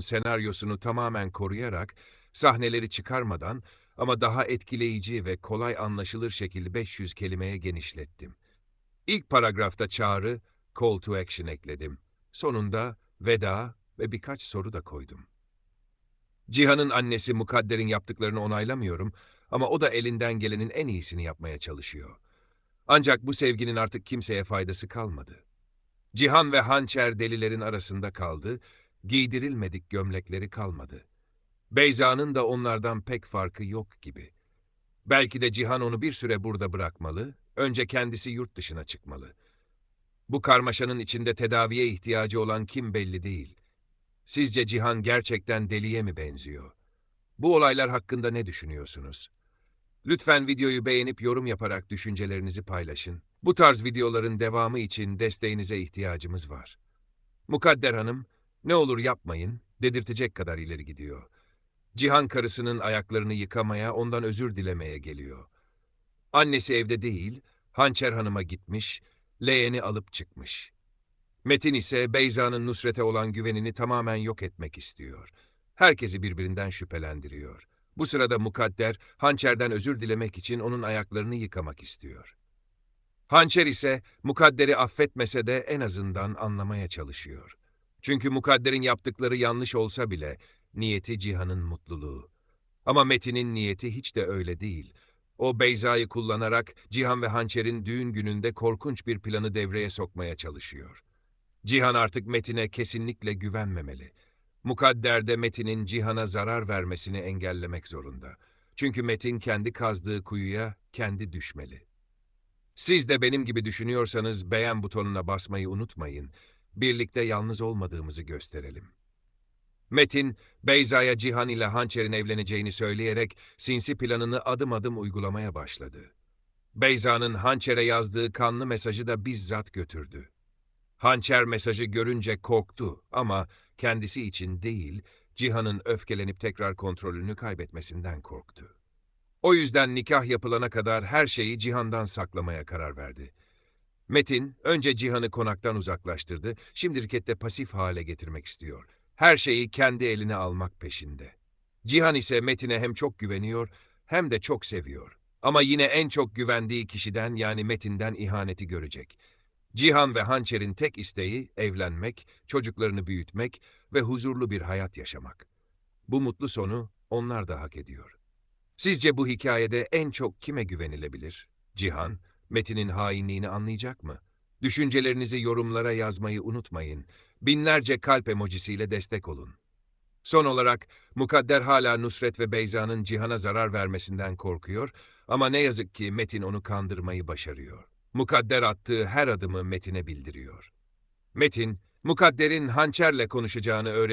senaryosunu tamamen koruyarak, sahneleri çıkarmadan ama daha etkileyici ve kolay anlaşılır şekilde 500 kelimeye genişlettim. İlk paragrafta çağrı, call to action ekledim. Sonunda veda ve birkaç soru da koydum. Cihan'ın annesi Mukadder'in yaptıklarını onaylamıyorum ama o da elinden gelenin en iyisini yapmaya çalışıyor. Ancak bu sevginin artık kimseye faydası kalmadı. Cihan ve Hançer delilerin arasında kaldı, giydirilmedik gömlekleri kalmadı. Beyza'nın da onlardan pek farkı yok gibi. Belki de Cihan onu bir süre burada bırakmalı, önce kendisi yurt dışına çıkmalı. Bu karmaşanın içinde tedaviye ihtiyacı olan kim belli değil. Sizce Cihan gerçekten deliye mi benziyor? Bu olaylar hakkında ne düşünüyorsunuz? Lütfen videoyu beğenip yorum yaparak düşüncelerinizi paylaşın. Bu tarz videoların devamı için desteğinize ihtiyacımız var. Mukadder Hanım, ne olur yapmayın, dedirtecek kadar ileri gidiyor. Cihan karısının ayaklarını yıkamaya, ondan özür dilemeye geliyor. Annesi evde değil, Hançer Hanım'a gitmiş, leğeni alıp çıkmış. Metin ise Beyza'nın Nusret'e olan güvenini tamamen yok etmek istiyor. Herkesi birbirinden şüphelendiriyor. Bu sırada Mukadder, Hançer'den özür dilemek için onun ayaklarını yıkamak istiyor. Hançer ise Mukadder'i affetmese de en azından anlamaya çalışıyor. Çünkü Mukadder'in yaptıkları yanlış olsa bile niyeti Cihan'ın mutluluğu. Ama Metin'in niyeti hiç de öyle değil. O Beyza'yı kullanarak Cihan ve Hançer'in düğün gününde korkunç bir planı devreye sokmaya çalışıyor. Cihan artık Metin'e kesinlikle güvenmemeli. Mukadder de Metin'in Cihan'a zarar vermesini engellemek zorunda. Çünkü Metin kendi kazdığı kuyuya kendi düşmeli. Siz de benim gibi düşünüyorsanız beğen butonuna basmayı unutmayın. Birlikte yalnız olmadığımızı gösterelim. Metin, Beyza'ya Cihan ile Hançer'in evleneceğini söyleyerek sinsi planını adım adım uygulamaya başladı. Beyza'nın Hançer'e yazdığı kanlı mesajı da bizzat götürdü. Hançer mesajı görünce korktu ama kendisi için değil, Cihan'ın öfkelenip tekrar kontrolünü kaybetmesinden korktu. O yüzden nikah yapılana kadar her şeyi Cihan'dan saklamaya karar verdi. Metin, önce Cihan'ı konaktan uzaklaştırdı, şimdilik de pasif hale getirmek istiyor. Her şeyi kendi eline almak peşinde. Cihan ise Metin'e hem çok güveniyor hem de çok seviyor. Ama yine en çok güvendiği kişiden yani Metin'den ihaneti görecek. Cihan ve Hançer'in tek isteği evlenmek, çocuklarını büyütmek ve huzurlu bir hayat yaşamak. Bu mutlu sonu onlar da hak ediyor. Sizce bu hikayede en çok kime güvenilebilir? Cihan, Metin'in hainliğini anlayacak mı? Düşüncelerinizi yorumlara yazmayı unutmayın. Binlerce kalp emojisiyle destek olun. Son olarak Mukadder hala Nusret ve Beyza'nın Cihan'a zarar vermesinden korkuyor ama ne yazık ki Metin onu kandırmayı başarıyor. Mukadder attığı her adımı Metin'e bildiriyor. Metin, Mukadder'in hançerle konuşacağını öğrenince